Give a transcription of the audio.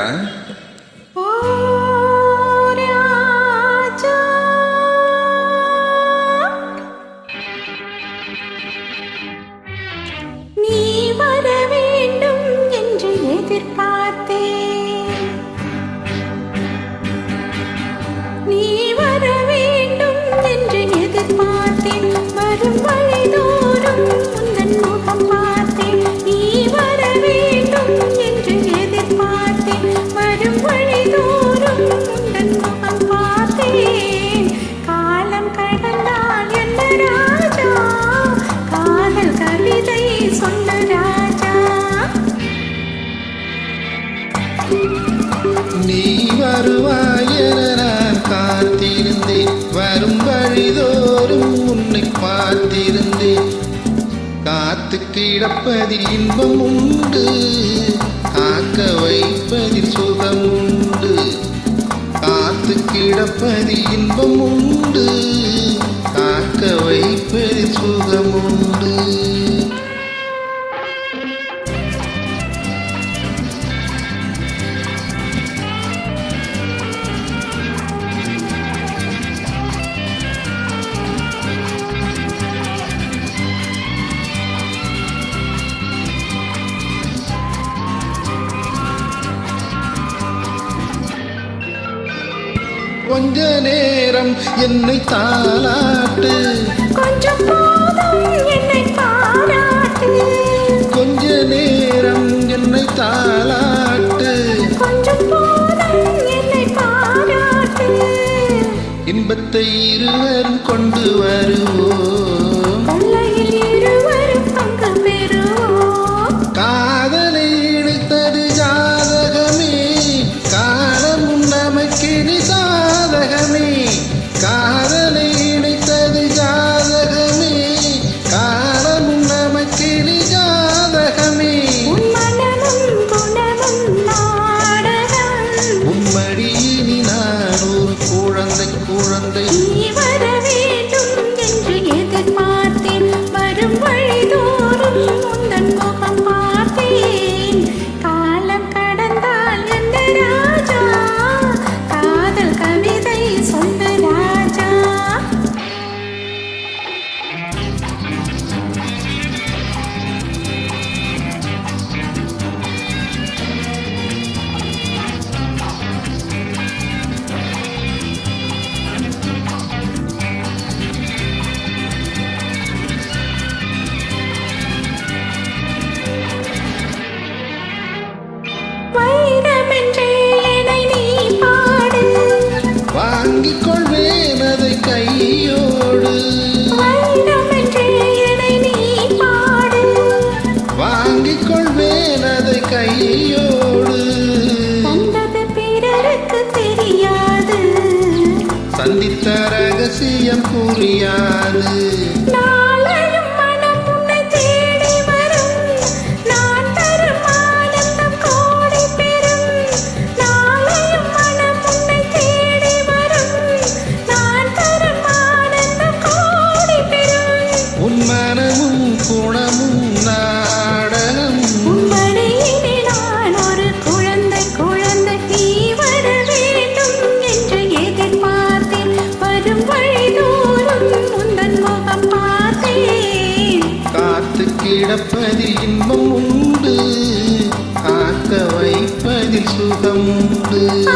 Yeah. நாளிதோறும் உன்னை பார்த்திருந்தேன். காத்து கிடப்பதில் இன்பம் உண்டு காக்க வைப்பதில் சுகம் உண்டு காத்து கிடப்பதில் இன்பம் உண்டு காக்க வைப்பதில் சுகம் கொஞ்ச நேரம் என்னை தாளாட்டு. கொஞ்சம் என்னை பாராட்டு. கொஞ்ச நேரம் என்னை தாளாட்டு. இன்பத்தை இருவரும் கொண்டு வருவோம். கையோடு. வந்தது பிறருக்கு தெரியாது. சந்தித்த ரகசியம் புரியாது. மனமும் குணம் கிடப்பதில் இன்பம் உண்டு. காக்க வைப்பதில் சுகம் உண்டு.